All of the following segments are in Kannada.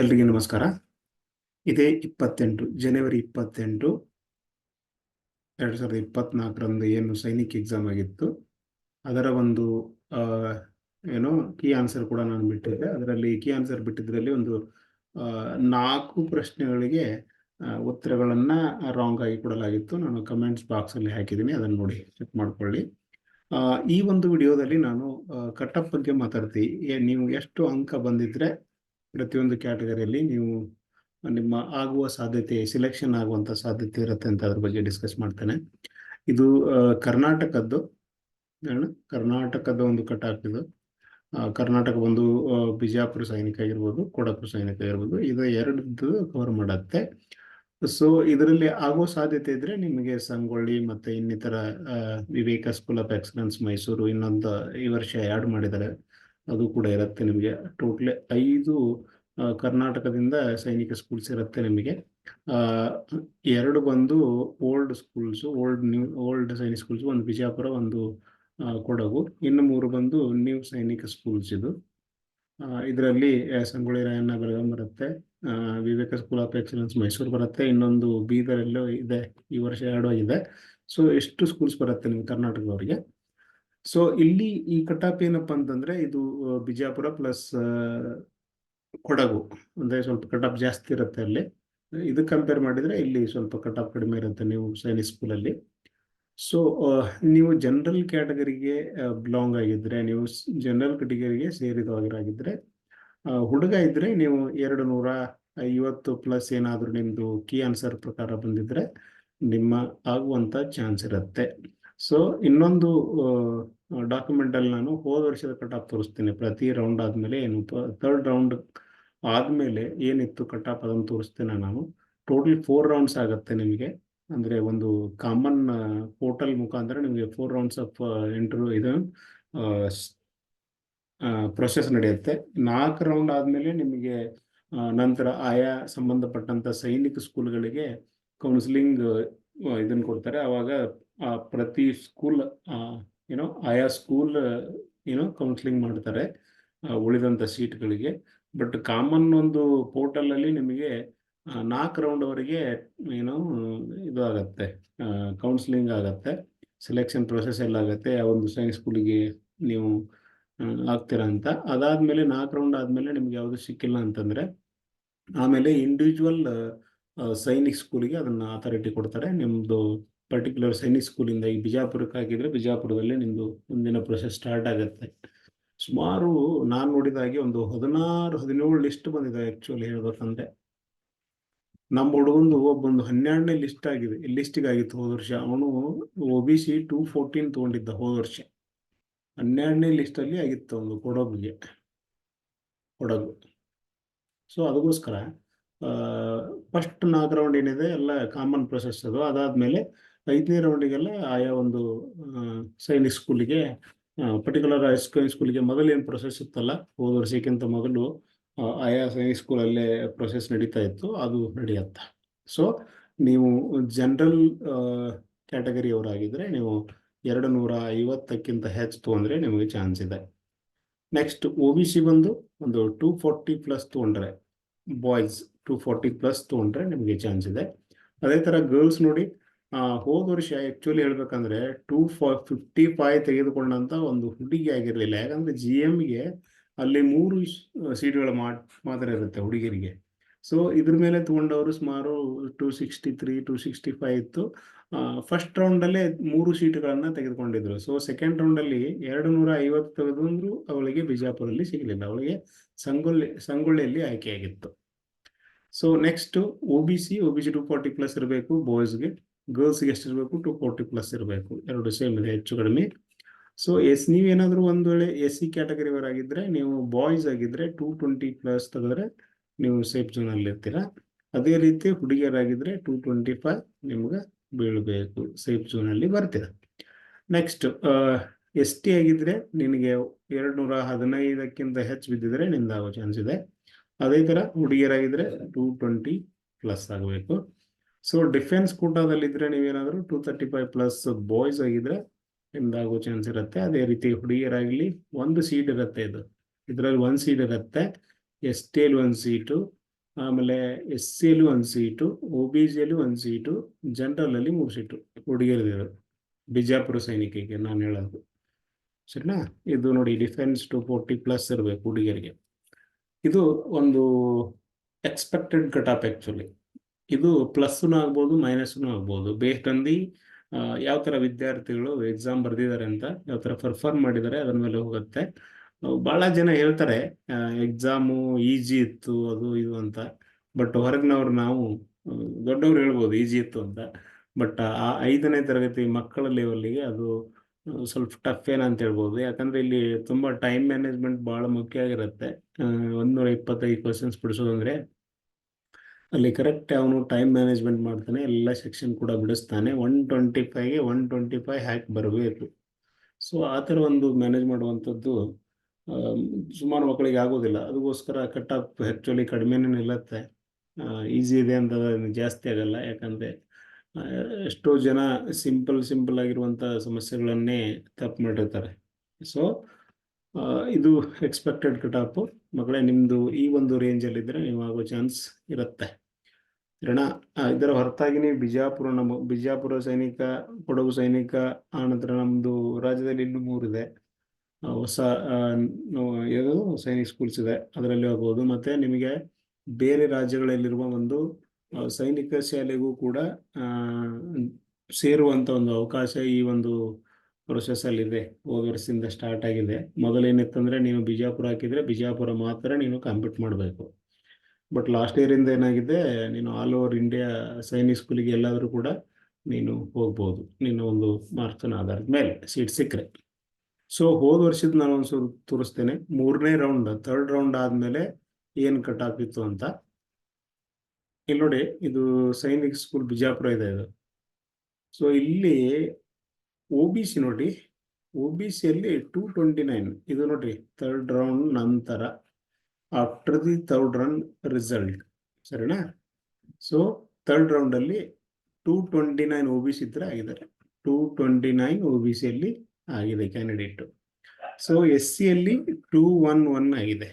ಎಲ್ರಿಗೂ ನಮಸ್ಕಾರ. ಇದೇ ಇಪ್ಪತ್ತೆಂಟು, ಜನವರಿ ಇಪ್ಪತ್ತೆಂಟು, ಎರಡು ಸಾವಿರದ ಇಪ್ಪತ್ನಾಲ್ಕರಂದು ಏನು ಸೈನಿಕ್ ಎಕ್ಸಾಮ್ ಆಗಿತ್ತು. ಅದರ ಒಂದು ಏನು ಕೀ ಆನ್ಸರ್ ಕೂಡ ನಾನು ಬಿಟ್ಟಿದ್ದೆ. ಅದರಲ್ಲಿ ಕೀ ಆನ್ಸರ್ ಬಿಟ್ಟಿದ್ರಲ್ಲಿ ಒಂದು ನಾಲ್ಕು ಪ್ರಶ್ನೆಗಳಿಗೆ ಉತ್ತರಗಳನ್ನು ರಾಂಗ್ ಆಗಿ ಕೊಡಲಾಗಿತ್ತು. ನಾನು ಕಮೆಂಟ್ಸ್ ಬಾಕ್ಸ್ ಅಲ್ಲಿ ಹಾಕಿದ್ದೀನಿ. ಅದನ್ನು ನೋಡಿ ಚೆಕ್ ಮಾಡ್ಕೊಳ್ಳಿ. ಈ ಒಂದು ವಿಡಿಯೋದಲ್ಲಿ ನಾನು ಕಟಪ್ ಬಗ್ಗೆ ಮಾತಾಡ್ತೀನಿ. ನೀವು ಎಷ್ಟು ಅಂಕ ಬಂದಿದ್ರೆ ಪ್ರತಿಯೊಂದು ಕ್ಯಾಟಗರಿಯಲ್ಲಿ ನೀವು ನಿಮ್ಮ ಆಗುವ ಸಾಧ್ಯತೆ ಸಿಲೆಕ್ಷನ್ ಆಗುವಂತ ಸಾಧ್ಯತೆ ಇರುತ್ತೆ ಅಂತ ಅದ್ರ ಬಗ್ಗೆ ಡಿಸ್ಕಸ್ ಮಾಡ್ತೇನೆ. ಇದು ಕರ್ನಾಟಕದ್ದು. ಕರ್ನಾಟಕದ ಒಂದು ಕಟಾಪ್ ಇದು ಕರ್ನಾಟಕ ಒಂದು ಬಿಜಾಪುರ ಸೈನಿಕ ಆಗಿರ್ಬೋದು, ಕೊಡಗು ಸೈನಿಕ ಆಗಿರ್ಬೋದು, ಇದು ಎರಡದ್ದು ಕವರ್ ಮಾಡುತ್ತೆ. ಸೊ ಇದರಲ್ಲಿ ಆಗೋ ಸಾಧ್ಯತೆ ಇದ್ರೆ ನಿಮಗೆ ಸಂಗೊಳ್ಳಿ ಮತ್ತೆ ಇನ್ನಿತರ Viveka school of excellence Mysuru ಇನ್ನೊಂದು ಈ ವರ್ಷ ಆ್ಯಡ್ ಮಾಡಿದ್ದಾರೆ. ಅದು ಕೂಡ ಇರುತ್ತೆ ನಿಮಗೆ. ಟೋಟ್ಲಿ ಐದು ಕರ್ನಾಟಕದಿಂದ ಸೈನಿಕ ಸ್ಕೂಲ್ಸ್ ಇರುತ್ತೆ ನಿಮಗೆ. ಎರಡು ಬಂದು old schools old new old Sainik schools ಒಂದು ಬಿಜಾಪುರ, ಒಂದು ಕೊಡಗು. ಇನ್ನು ಮೂರು ಬಂದು ನ್ಯೂ ಸೈನಿಕ ಸ್ಕೂಲ್ಸ್ ಇದು. ಇದರಲ್ಲಿ ಸಂಗೊಳ್ಳಿ ರಾಯಣ್ಣ, ಬೆಳಗಾಂ ಬರುತ್ತೆ. Viveka school of excellence Mysuru ಬರುತ್ತೆ. ಇನ್ನೊಂದು ಬೀದರಲ್ಲೂ ಇದೆ. ಈ ವರ್ಷ ಎರಡು ಇದೆ ಸೊ ಎಷ್ಟು ಸ್ಕೂಲ್ಸ್ ಬರುತ್ತೆ ನಿಮ್ಗೆ ಕರ್ನಾಟಕದವರಿಗೆ? ಸೊ ಇಲ್ಲಿ ಈ ಕಟಾಪ್ ಏನಪ್ಪ ಅಂತಂದ್ರೆ ಇದು ಬಿಜಾಪುರ ಪ್ಲಸ್ ಕೊಡಗು. ಅಂದ್ರೆ ಸ್ವಲ್ಪ ಕಟಾಪ್ ಜಾಸ್ತಿ ಇರುತ್ತೆ ಅಲ್ಲಿ. ಇದು ಕಂಪೇರ್ ಮಾಡಿದ್ರೆ ಇಲ್ಲಿ ಸ್ವಲ್ಪ ಕಟಾಪ್ ಕಡಿಮೆ ಇರುತ್ತೆ ನೀವು ಸೈನಿಕ್ ಸ್ಕೂಲಲ್ಲಿ ಸೊ ನೀವು ಜನರಲ್ ಕ್ಯಾಟಗರಿಗೆ ಬಿಲಾಂಗ್ ಆಗಿದ್ರೆ, ನೀವು ಜನರಲ್ ಕ್ಯಾಟಗರಿಗೆ ಸೇರಿದವಾಗಿರಾಗಿದ್ರೆ ಹುಡುಗ ಇದ್ರೆ ನೀವು ಎರಡು ನೂರ ಐವತ್ತು ಪ್ಲಸ್ ಏನಾದರೂ ನಿಮ್ಮದು ಕೀ ಆನ್ಸರ್ ಪ್ರಕಾರ ಬಂದಿದ್ರೆ ನಿಮ್ಮ ಆಗುವಂತ ಚಾನ್ಸ್ ಇರುತ್ತೆ. ಸೊ ಇನ್ನೊಂದು ಡಾಕ್ಯುಮೆಂಟ್ ಅಲ್ಲಿ ನಾನು ಹೋದ ವರ್ಷದ ಕಟ್ ಆಫ್ ತೋರಿಸ್ತೀನಿ. ಪ್ರತಿ ರೌಂಡ್ ಆದಮೇಲೆ ಏನು ಥರ್ಡ್ ರೌಂಡ್ ಆದಮೇಲೆ ಏನಿತ್ತು ಕಟ್ ಆಫ್ ಅದನ್ನು ತೋರಿಸ್ತೀನಿ ನಾನು. ಟೋಟಲ್ ಫೋರ್ ರೌಂಡ್ಸ್ ಆಗುತ್ತೆ ನಿಮಗೆ. ಅಂದ್ರೆ ಒಂದು ಕಾಮನ್ ಪೋರ್ಟಲ್ ಮುಖಾಂತರ ನಿಮಗೆ ಫೋರ್ ರೌಂಡ್ಸ್ ಆಫ್ ಇಂಟರ್ವ್ಯೂ ಇದು ಪ್ರೊಸೆಸ್ ನಡೆಯುತ್ತೆ. ನಾಲ್ಕು ರೌಂಡ್ ಆದಮೇಲೆ ನಿಮಗೆ ನಂತರ ಆಯಾ ಸಂಬಂಧಪಟ್ಟಂತ ಸೈನಿಕ ಸ್ಕೂಲ್ಗಳಿಗೆ ಕೌನ್ಸಿಲಿಂಗ್ ಇದನ್ನು ಕೊಡ್ತಾರೆ. ಆವಾಗ ಪ್ರತಿ ಸ್ಕೂಲ್ ಏನೋ ಆಯಾ ಸ್ಕೂಲ್ ಏನೋ ಕೌನ್ಸಿಲಿಂಗ್ ಮಾಡ್ತಾರೆ ಉಳಿದಂಥ ಸೀಟ್ಗಳಿಗೆ ಬಟ್ ಕಾಮನ್ ಒಂದು ಪೋರ್ಟಲಲ್ಲಿ ನಿಮಗೆ ನಾಲ್ಕು ರೌಂಡ್ ಅವರಿಗೆ ಏನೋ ಇದು ಆಗತ್ತೆ ಕೌನ್ಸಿಲಿಂಗ್ ಆಗತ್ತೆ ಸೆಲೆಕ್ಷನ್ ಪ್ರೊಸೆಸ್ ಎಲ್ಲ ಆಗತ್ತೆ, ಆ ಒಂದು ಸೈನ್ಸ್ ಸ್ಕೂಲಿಗೆ ನೀವು ಆಗ್ತೀರ ಅಂತ. ಅದಾದಮೇಲೆ ನಾಲ್ಕು ರೌಂಡ್ ಆದಮೇಲೆ ನಿಮ್ಗೆ ಯಾವುದು ಸಿಕ್ಕಿಲ್ಲ ಅಂತಂದರೆ, ಆಮೇಲೆ ಇಂಡಿವಿಜುವಲ್ ಸೈನಿಕ್ ಸ್ಕೂಲಿಗೆ ಅದನ್ನ ಅಥಾರಿಟಿ ಕೊಡ್ತಾರೆ, ನಿಮ್ದು ಪರ್ಟಿಕ್ಯುಲರ್ ಸೈನಿಕ್ ಸ್ಕೂಲಿಂದ ಈ ಬಿಜಾಪುರಕ್ಕೆ ಹಾಕಿದರೆ ಬಿಜಾಪುರದಲ್ಲೇ ನಿಮ್ಮದು ಮುಂದಿನ ಪ್ರೊಸೆಸ್ ಸ್ಟಾರ್ಟ್ ಆಗುತ್ತೆ. ಸುಮಾರು ನಾನು ನೋಡಿದ ಹಾಗೆ ಒಂದು ಹದಿನಾರು, ಹದಿನೇಳು ಲಿಸ್ಟ್ ಬಂದಿದೆ ಆಕ್ಚುಲಿ ಹೇಳ್ಬೇಕಂದ್ರೆ. ನಮ್ಮ ಹುಡುಗಂದು ಒಬ್ಬೊಂದು ಹನ್ನೆರಡನೇ ಲಿಸ್ಟ್ ಆಗಿದೆ. ಲಿಸ್ಟಿಗೆ ಆಗಿತ್ತು ಹೋದ ವರ್ಷ. ಅವನು O B C two fourteen ತಗೊಂಡಿದ್ದ ಹೋದ ವರ್ಷ. ಹನ್ನೆರಡನೇ ಲಿಸ್ಟ್ ಅಲ್ಲಿ ಆಗಿತ್ತು ಒಂದು ಕೊಡಗುಗೆ. ಕೊಡಗು. ಸೊ ಅದಕ್ಕೋಸ್ಕರ ಫಸ್ಟ್ ನಾಗ್ರೌಂಡ್ ರೌಂಡ್ ಏನಿದೆ, ಎಲ್ಲ ಕಾಮನ್ ಪ್ರೊಸೆಸ್ ಅದು. ಅದಾದ್ಮೇಲೆ ಐದನೇ ರೌಂಡಿಗೆಲ್ಲ ಆಯಾ ಒಂದು ಸೈನಿಕ್ ಸ್ಕೂಲಿಗೆ ಪರ್ಟಿಕ್ಯುಲರ್ ಹೈಸ್ಕೂಲ್ ಸ್ಕೂಲಿಗೆ ಮೊದಲು ಏನು ಪ್ರೊಸೆಸ್ ಇತ್ತಲ್ಲ, ಹೋದ ವರ್ಷಕ್ಕಿಂತ ಮೊದಲು ಆಯಾ ಸೈನಿಕ್ ಸ್ಕೂಲಲ್ಲೇ ಪ್ರೊಸೆಸ್ ನಡೀತಾ ಇತ್ತು, ಅದು ನಡೆಯುತ್ತೆ. ಸೊ ನೀವು ಜನರಲ್ ಕ್ಯಾಟಗರಿಯವರಾಗಿದ್ದರೆ ನೀವು ಎರಡು ನೂರ ಐವತ್ತಕ್ಕಿಂತ ಹೆಚ್ಚು ತೊಗೊಂಡ್ರೆ ನಿಮಗೆ ಚಾನ್ಸ್ ಇದೆ. ನೆಕ್ಸ್ಟ್ ಒ ಬಿ ಸಿ ಬಂದು ಒಂದು ಟೂ ಫಾರ್ಟಿ ಪ್ಲಸ್ ತೊಗೊಂಡ್ರೆ ಬಾಯ್ಸ್ ಟೂ ಫಾರ್ಟಿ ಪ್ಲಸ್ ತೊಗೊಂಡ್ರೆ ನಿಮಗೆ ಚಾನ್ಸ್ ಇದೆ. ಅದೇ ಥರ ಗರ್ಲ್ಸ್ ನೋಡಿ ಹೋದ ವರ್ಷ ಆಕ್ಚುಲಿ ಹೇಳ್ಬೇಕಂದ್ರೆ ಟೂ ಫಾ ಫಿಫ್ಟಿ ಫೈವ್ ತೆಗೆದುಕೊಂಡಂತ ಒಂದು ಹುಡುಗಿ ಆಗಿರಲಿಲ್ಲ. ಯಾಕಂದ್ರೆ ಜಿ ಎಮ್ಗೆ ಅಲ್ಲಿ ಮೂರು ಸೀಟ್ಗಳು ಮಾತ್ರ ಇರುತ್ತೆ ಹುಡುಗಿರಿಗೆ ಸೊ ಇದ್ರ ಮೇಲೆ ತಗೊಂಡವರು ಸುಮಾರು two sixty three two sixty five ಇತ್ತು ಫಸ್ಟ್ ರೌಂಡಲ್ಲೇ ಮೂರು ಸೀಟ್ಗಳನ್ನ ತೆಗೆದುಕೊಂಡಿದ್ರು. ಸೊ ಸೆಕೆಂಡ್ ರೌಂಡಲ್ಲಿ ಎರಡು ನೂರ ಐವತ್ತು ತೆಗೆದಂದ್ರು ಅವಳಿಗೆ ಬಿಜಾಪುರಲ್ಲಿ ಸಿಗಲಿಲ್ಲ. ಅವಳಿಗೆ ಸಂಗೊಳ್ಳಿ, ಸಂಗೊಳ್ಳಿಯಲ್ಲಿ ಆಯ್ಕೆಯಾಗಿತ್ತು. So next O B C O B C two forty plus ಇರಬೇಕು ಬಾಯ್ಸ್ಗೆ ಗರ್ಲ್ಸ್ಗೆ ಎಷ್ಟು ಇರಬೇಕು ಟು ಫೋರ್ಟಿ ಪ್ಲಸ್ ಇರಬೇಕು. ಎರಡು ಸೇಮ್ ಇದೆ, ಹೆಚ್ಚು ಕಡಿಮೆ. ಸೊ ಎಸ್ ನೀವೇನಾದರೂ ಒಂದು ವೇಳೆ ಎಸ್ ಸಿ ಕ್ಯಾಟಗರಿ ಆಗಿದ್ರೆ, ನೀವು ಬಾಯ್ಸ್ ಆಗಿದ್ರೆ ಟೂ ಟ್ವೆಂಟಿ ಪ್ಲಸ್ ತೆಗೆದ್ರೆ ನೀವು ಸೇಫ್ ಜೋನ್ ಅಲ್ಲಿ ಇರ್ತೀರಾ. ಅದೇ ರೀತಿ ಹುಡುಗಿಯರಾಗಿದ್ರೆ ಟೂ ಟ್ವೆಂಟಿ ಫೈವ್ ನಿಮ್ಗೆ ಬೀಳಬೇಕು ಸೇಫ್ ಅಲ್ಲಿ ಬರ್ತೀರಾ. ನೆಕ್ಸ್ಟ್ ಎಸ್ ಟಿ ಆಗಿದ್ರೆ ನಿನಗೆ ಎರಡು ನೂರ ಹದಿನೈದಕ್ಕಿಂತ ಹೆಚ್ಚು ಬಿದ್ದಿದ್ರೆ ನಿಂದಾಗೋ ಚಾನ್ಸ್ ಇದೆ. ಅದೇ ತರ ಹುಡುಗಿಯರಾಗಿದ್ರೆ ಟೂ ಟ್ವೆಂಟಿ ಪ್ಲಸ್ ಆಗಬೇಕು. ಸೊ ಡಿಫೆನ್ಸ್ ಕೋಟಾದಲ್ಲಿದ್ರೆ ನೀವೇನಾದರೂ two thirty five plus boys ಆಗಿದ್ರೆ ನಿಮ್ದಾಗೋ ಚಾನ್ಸ್ ಇರುತ್ತೆ. ಅದೇ ರೀತಿ ಹುಡುಗಿಯರಾಗಲಿ ಒಂದು ಸೀಟ್ ಇರುತ್ತೆ ಇದು. ಇದರಲ್ಲಿ ಒಂದು ಸೀಟ್ ಇರುತ್ತೆ. ಎಸ್ ಟಿ ಎಲ್ ಒಂದು ಸೀಟು ಆಮೇಲೆ ಎಸ್ ಸಿ ಅಲ್ಲಿ ಒಂದು ಸೀಟು ಒ ಬಿ ಜಿಯಲ್ಲಿ ಒಂದು ಸೀಟು ಜನರಲ್ ಅಲ್ಲಿ ಮೂರು ಸೀಟು ಹುಡುಗಿಯರದಿರೋದು ಬಿಜಾಪುರ ಸೈನಿಕರಿಗೆ ನಾನು ಹೇಳೋದು. ಸರಿನಾ? ಇದು ನೋಡಿ ಡಿಫೆನ್ಸ್ ಟು ಫೋರ್ಟಿ ಪ್ಲಸ್ ಇರಬೇಕು ಹುಡುಗಿಯರಿಗೆ. ಇದು ಒಂದು ಎಕ್ಸ್ಪೆಕ್ಟೆಡ್ ಕಟ್ ಆಫ್ ಆ್ಯಕ್ಚುಲಿ ಇದು ಪ್ಲಸ್ನು ಆಗ್ಬೋದು ಮೈನಸ್ನು ಆಗ್ಬೋದು. ಬೇಸ್ಡ್ ಆನ್ ದಿ ಯಾವ ಥರ ವಿದ್ಯಾರ್ಥಿಗಳು ಎಕ್ಸಾಮ್ ಬರೆದಿದ್ದಾರೆ ಅಂತ, ಯಾವ ಥರ ಪರ್ಫಾರ್ಮ್ ಮಾಡಿದ್ದಾರೆ, ಅದರ ಮೇಲೆ ಹೋಗುತ್ತೆ. ಭಾಳ ಜನ ಹೇಳ್ತಾರೆ ಎಕ್ಸಾಮು ಈಜಿ ಇತ್ತು, ಅದು ಇದು ಅಂತ. ಬಟ್ ಹೊರಗಿನವ್ರು ನಾವು ದೊಡ್ಡವ್ರು ಹೇಳ್ಬೋದು ಈಜಿ ಇತ್ತು ಅಂತ. ಬಟ್ ಆ ಐದನೇ ತರಗತಿ ಮಕ್ಕಳ ಲೆವೆಲ್ಗೆ ಅದು ಸ್ವಲ್ಪ ಟಫ್ ಏನಂತ ಹೇಳ್ಬೋದು. ಯಾಕಂದ್ರೆ ಇಲ್ಲಿ ತುಂಬಾ ಟೈಮ್ ಮ್ಯಾನೇಜ್ಮೆಂಟ್ ಬಹಳ ಮುಖ್ಯ ಆಗಿರುತ್ತೆ. ಒಂದೂರ ಇಪ್ಪತ್ತೈದು ಕ್ವಶನ್ಸ್ ಬಿಡಿಸೋದಂದ್ರೆ. ಅಲ್ಲಿ ಕರೆಕ್ಟ್ ಅವನು ಟೈಮ್ ಮ್ಯಾನೇಜ್ಮೆಂಟ್ ಮಾಡ್ತಾನೆ, ಎಲ್ಲ ಸೆಕ್ಷನ್ ಕೂಡ ಬಿಡಿಸ್ತಾನೆ. ಒನ್ ಟ್ವೆಂಟಿ ಫೈವ್ಗೆ ಒನ್ ಟ್ವೆಂಟಿ ಫೈವ್ ಹ್ಯಾಕ್ ಬರಬೇಕು ಸೊ ಆ ಥರ ಒಂದು ಮ್ಯಾನೇಜ್ ಮಾಡುವಂಥದ್ದು ಸುಮಾರು ಮಕ್ಕಳಿಗೆ ಆಗೋದಿಲ್ಲ. ಅದಕ್ಕೋಸ್ಕರ ಕಟ್ ಆಫ್ ಆ್ಯಕ್ಚುಲಿ ಕಡಿಮೆನೇ ನಿಲ್ಲತ್ತೆ. ಈಸಿ ಇದೆ ಅಂತ ಜಾಸ್ತಿ ಆಗಲ್ಲ. ಯಾಕಂದರೆ ಎಷ್ಟೋ ಜನ ಸಿಂಪಲ್ ಸಿಂಪಲ್ ಆಗಿರುವಂಥ ಸಮಸ್ಯೆಗಳನ್ನೇ ತಪ್ಪು ಮಾಡಿರ್ತಾರೆ. ಸೊ ಇದು ಎಕ್ಸ್ಪೆಕ್ಟೆಡ್ ಕಟ್ ಆಫು ಮಕ್ಕಳೇ ನಿಮ್ಮದು ಈ ಒಂದು ರೇಂಜಲ್ಲಿದ್ದರೆ ನೀವು ಆಗೋ ಚಾನ್ಸ್ ಇರುತ್ತೆ. ಆ, ಇದರ ಹೊರತಾಗಿ ನೀವು ಬಿಜಾಪುರ ನಮ್ಮ ಬಿಜಾಪುರ ಸೈನಿಕ ಕೊಡಗು ಸೈನಿಕ ಆನಂತರ ನಮ್ಮದು ರಾಜ್ಯದಲ್ಲಿ ಇನ್ನೂ ಮೂರಿದೆ ಹೊಸ ಯಾವುದು ಸೈನಿಕ್ ಸ್ಕೂಲ್ಸ್ ಇದೆ. ಅದರಲ್ಲಿ ಹೋಗ್ಬೋದು ಮತ್ತೆ ನಿಮಗೆ ಬೇರೆ ರಾಜ್ಯಗಳಲ್ಲಿರುವ ಒಂದು ಸೈನಿಕ ಶಾಲೆಗೂ ಕೂಡ ಸೇರುವಂತ ಒಂದು ಅವಕಾಶ ಈ ಒಂದು ಪ್ರೊಸೆಸ್ ಅಲ್ಲಿ ಇದೆ ಹೋದ ವರ್ಷದಿಂದ ಸ್ಟಾರ್ಟ್ ಆಗಿದೆ. ಮೊದಲೇನಿತ್ತಂದ್ರೆ ನೀವು ಬಿಜಾಪುರ ಹಾಕಿದ್ರೆ ಬಿಜಾಪುರ ಮಾತ್ರ ನೀನು ಕಂಪ್ಲೀಟ್ ಮಾಡಬೇಕು. ಬಟ್ ಲಾಸ್ಟ್ ಇಂದ ಏನಾಗಿದೆ, ನೀನು ಆಲ್ ಓವರ್ ಇಂಡಿಯಾ ಸೈನಿಕ್ ಸ್ಕೂಲಿಗೆ ಎಲ್ಲಾದರೂ ಕೂಡ ನೀನು ಹೋಗ್ಬೋದು. ನಿನ್ನ ಒಂದು ಮಾರ್ಕ್ಸ್ನ ಆಧಾರದ ಮೇಲೆ ಸೀಟ್ ಸಿಕ್ಕರೆ. ಸೊ ಹೋದ ವರ್ಷದ ನಾನು ಒಂದು ಸ್ವಲ್ಪ ತೋರಿಸ್ತೇನೆ. ಮೂರನೇ ರೌಂಡ್ ಥರ್ಡ್ ರೌಂಡ್ ಆದ್ಮೇಲೆ ಏನು ಕಟ್ ಆಗ್ತಿತ್ತು ಅಂತ. ಇಲ್ಲಿ ನೋಡಿ, ಇದು ಸೈನಿಕ್ ಸ್ಕೂಲ್ ಬಿಜಾಪುರ ಇದೆ ಇದು. ಸೊ ಇಲ್ಲಿ ಒ ಬಿ ಸಿ ನೋಡಿ ಒ ಬಿ ಸಿಯಲ್ಲಿ ಟೂ ಟ್ವೆಂಟಿ ನೈನ್ ಇದು ನೋಡಿ ಥರ್ಡ್ ರೌಂಡ್ ನಂತರ. After the third run result ಸರಿನಾ? ಸೊ ಥರ್ಡ್ ರೌಂಡ್ ಅಲ್ಲಿ two twenty nine O B C ಇದ್ರೆ ಆಗಿದ್ದಾರೆ two twenty nine O B ಸಿಯಲ್ಲಿ ಆಗಿದೆ ಕ್ಯಾಂಡಿಡೇಟ್ ಸೊ ಎಸ್ ಸಿಯಲ್ಲಿ ಟೂ ಒನ್ ಒನ್ ಆಗಿದೆ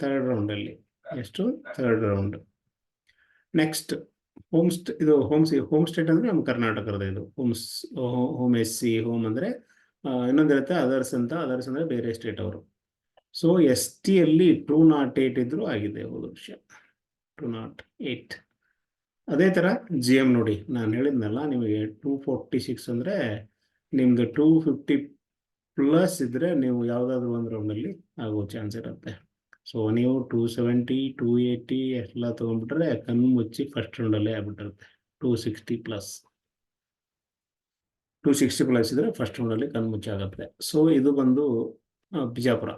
ಥರ್ಡ್ ರೌಂಡ್ ಅಲ್ಲಿ. ಎಷ್ಟು? Third round next home stay ಇದು ಹೋಮ್ ಸಿ ಹೋಮ್ ಸ್ಟೇಟ್ ಅಂದ್ರೆ ನಮ್ಮ ಕರ್ನಾಟಕದ ಇದು. Homes home S C home ಅಂದ್ರೆ ಇನ್ನೊಂದು ಇನ್ನೊಂದಿರುತ್ತೆ ಅದರ್ಸ್ ಅಂತ. ಅದರ್ಸ್ ಅಂದ್ರೆ ಬೇರೆ ಸ್ಟೇಟ್ ಅವರು. ಸೊ ಎಸ್ ಟಿಯಲ್ಲಿ ಟೂ ನಾಟ್ ಏಟ್ ಇದ್ರು ಆಗಿದೆ, ಹೋದ ವರ್ಷ. ಟೂ ನಾಟ್ ಏಟ್ ಅದೇ ಥರ ಜಿ ಎಂ ನೋಡಿ, ನಾನು ಹೇಳಿದ್ನಲ್ಲ, ನಿಮಗೆ ಟೂ ಫೋರ್ಟಿ ಸಿಕ್ಸ್ ಅಂದರೆ ನಿಮ್ದು ಟೂ ಫಿಫ್ಟಿ ಪ್ಲಸ್ ಇದ್ದರೆ ನೀವು ಯಾವುದಾದ್ರೂ ಒಂದು ರೌಂಡಲ್ಲಿ ಆಗೋ ಚಾನ್ಸ್ ಇರುತ್ತೆ. ಸೊ ನೀವು ಟೂ ಸೆವೆಂಟಿ ಟೂ ಏಯ್ಟಿ ಎಲ್ಲ ತೊಗೊಂಡ್ಬಿಟ್ರೆ ಕಣ್ಣು ಮುಚ್ಚಿ ಫಸ್ಟ್ ರೌಂಡಲ್ಲೇ ಆಗ್ಬಿಟ್ಟಿರುತ್ತೆ. Two sixty plus two sixty plus ಇದ್ರೆ ಫಸ್ಟ್ ರೌಂಡಲ್ಲಿ ಕಣ್ಣು ಮುಚ್ಚಿ ಆಗುತ್ತೆ ಸೊ ಇದು ಬಂದು ಬಿಜಾಪುರ.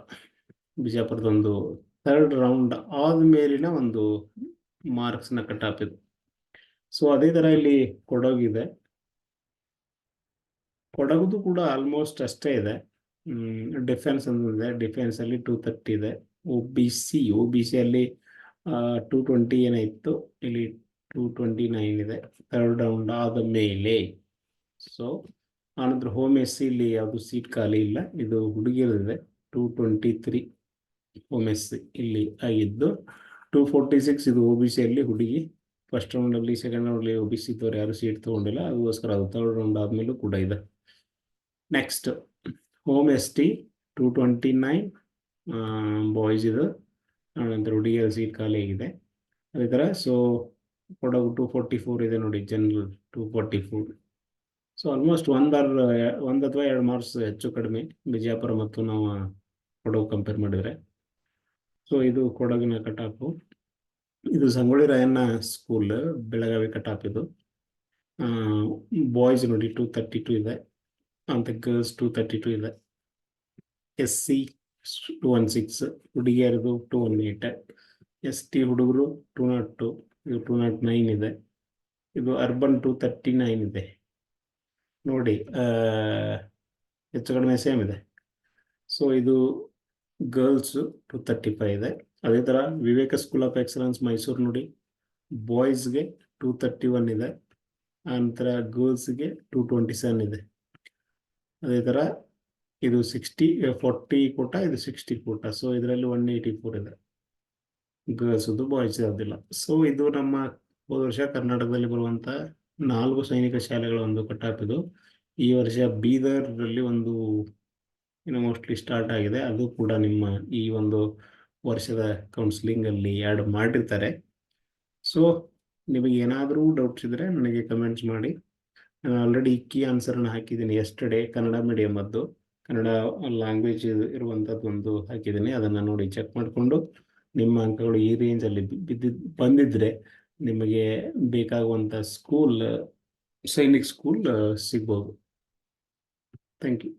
ಬಿಜಾಪುರದೊಂದು ಥರ್ಡ್ ರೌಂಡ್ ಆದ್ಮೇಲಿನ ಒಂದು ಮಾರ್ಕ್ಸ್ನ ಕಟ್ ಆಫ್ ಇದು. ಸೊ ಅದೇ ಥರ ಇಲ್ಲಿ ಕೊಡಗಿದೆ ಕೊಡಗುದು ಕೂಡ ಆಲ್ಮೋಸ್ಟ್ ಅಷ್ಟೇ ಇದೆ. ಡಿಫೆನ್ಸ್ ಇದೆ. ಡಿಫೆನ್ಸ್ ಅಲ್ಲಿ ಟೂ ತರ್ಟಿ ಇದೆ. O B C O B C ಅಲ್ಲಿ ಟೂ ಟ್ವೆಂಟಿ ಏನಾಯಿತು? ಇಲ್ಲಿ ಟೂ ಟ್ವೆಂಟಿ ನೈನ್ ಇದೆ. ಥರ್ಡ್ ರೌಂಡ್ ಆದ ಮೇಲೆ ಸೊ ಆನಂತರ ಹೋಮ್ ಎಸ್ ಸಿ ಇಲ್ಲಿ ಯಾವುದು ಸೀಟ್ ಖಾಲಿ ಇಲ್ಲ. ಇದು ಹುಡುಗಿಯರಿದೆ two twenty three home S C ಇಲ್ಲಿ ಆಗಿದ್ದು ಟೂ ಫೋರ್ಟಿ ಸಿಕ್ಸ್ ಇದು ಒ ಬಿ ಸಿಯಲ್ಲಿ ಹುಡುಗಿ ಫಸ್ಟ್ ರೌಂಡಲ್ಲಿ ಸೆಕೆಂಡ್ ರೌಂಡಲ್ಲಿ ಓ ಬಿ ಸಿ ಇದ್ದವ್ರು ಯಾರು ಸೀಟ್ ತೊಗೊಂಡಿಲ್ಲ, ಅದಕ್ಕೋಸ್ಕರ ಅದು ಥರ್ಡ್ ರೌಂಡ್ ಆದಮೇಲೂ ಕೂಡ ಇದೆ. Next home S T two twenty nine boys ಇದು. ನಂತರ ಹುಡುಗಿಯರ ಸೀಟ್ ಖಾಲಿ ಆಗಿದೆ. ಅದೇ ಥರ so Kodagu two forty four ಇದೆ ನೋಡಿ general two forty four so almost ಒಂದಾರ್, ಒಂದು ಅಥವಾ ಎರಡು ಮಾರ್ಕ್ಸ್ ಹೆಚ್ಚು ಕಡಿಮೆ ಬಿಜಾಪುರ ಮತ್ತು ನಾವು ಕೊಡಗು ಕಂಪೇರ್ ಮಾಡಿದರೆ. ಸೊ ಇದು ಕೊಡಗಿನ ಕಟಾಪು. ಇದು ಸಂಗೊಳ್ಳಿ ರಾಯಣ್ಣ ಸ್ಕೂಲ್ ಬೆಳಗಾವಿ ಕಟಾಪ್ ಇದು. ಬಾಯ್ಸ್ ನೋಡಿ ಟೂ ತರ್ಟಿ ಟೂ ಇದೆ. ಅಂತ ಗರ್ಲ್ಸ್ ಟೂ ತರ್ಟಿ ಟು ಇದೆ. S C two one six ಹುಡುಗಿಯರದು two one eight S T ಹುಡುಗರು ಟೂ ನಾಟ್ ಟು ಇದು ಟೂ ನಾಟ್ ನೈನ್ ಇದೆ. ಇದು ಅರ್ಬನ್ ಟೂ ತರ್ಟಿ ನೈನ್ ಇದೆ. ನೋಡಿ ಹೆಚ್ಚು ಕಡಿಮೆ ಸೇಮ್ ಇದೆ. ಸೊ ಇದು ಗರ್ಲ್ಸ್ ಟು ತರ್ಟಿ ಫೈವ್ ಇದೆ. ಅದೇ ಥರ Viveka school of excellence Mysuru ನೋಡಿ ಬಾಯ್ಸ್ಗೆ ಟೂ ತರ್ಟಿ ಒನ್ ಇದೆ. ಆನಂತರ ಗರ್ಲ್ಸ್ಗೆ ಟೂ ಟ್ವೆಂಟಿ ಸೆವೆನ್ ಇದೆ. ಅದೇ ಥರ ಇದು ಸಿಕ್ಸ್ಟಿ ಫೋರ್ಟಿ ಕೋಟ, ಇದು ಸಿಕ್ಸ್ಟಿ ಕೋಟ. ಸೊ ಇದರಲ್ಲಿ ಒನ್ ಏಯ್ಟಿ ಫೋರ್ ಇದೆ ಗರ್ಲ್ಸ್ದು ಬಾಯ್ಸ್ ಯಾವುದಿಲ್ಲ. ಸೊ ಇದು ನಮ್ಮ ಹೋದ ವರ್ಷ ಕರ್ನಾಟಕದಲ್ಲಿ ಬರುವಂಥ ನಾಲ್ಕು ಸೈನಿಕ ಶಾಲೆಗಳ ಒಂದು ಕಟ್ಟಾಪ್ ಇದು ಈ ವರ್ಷ ಬೀದರ್ನಲ್ಲಿ ಒಂದು ಇನ್ನು ಮೋಸ್ಟ್ಲಿ ಸ್ಟಾರ್ಟ್ ಆಗಿದೆ. ಅದು ಕೂಡ ನಿಮ್ಮ ಈ ಒಂದು ವರ್ಷದ ಕೌನ್ಸಿಲಿಂಗ್ ಅಲ್ಲಿ ಆ್ಯಡ್ ಮಾಡಿರ್ತಾರೆ. ಸೊ ನಿಮಗೆ ಏನಾದರೂ ಡೌಟ್ಸ್ ಇದ್ದರೆ ನನಗೆ ಕಮೆಂಟ್ಸ್ ಮಾಡಿ. ನಾನು ಆಲ್ರೆಡಿ ಕೀ ಆನ್ಸರನ್ನು ಹಾಕಿದ್ದೀನಿ ಎಸ್ಟರ್ಡೇ ಕನ್ನಡ ಮೀಡಿಯಮದ್ದು ಕನ್ನಡ ಲ್ಯಾಂಗ್ವೇಜ್ ಇರುವಂಥದ್ದು ಒಂದು ಹಾಕಿದ್ದೀನಿ. ಅದನ್ನು ನೋಡಿ ಚೆಕ್ ಮಾಡಿಕೊಂಡು ನಿಮ್ಮ ಅಂಕಗಳು ಈ ರೇಂಜಲ್ಲಿ ಬಿದ್ದಿದ್ದು ಬಂದಿದ್ದರೆ ನಿಮಗೆ ಬೇಕಾಗುವಂಥ ಸ್ಕೂಲ್ ಸೈನಿಕ್ ಸ್ಕೂಲ್ ಸಿಗ್ಬೋದು. Thank you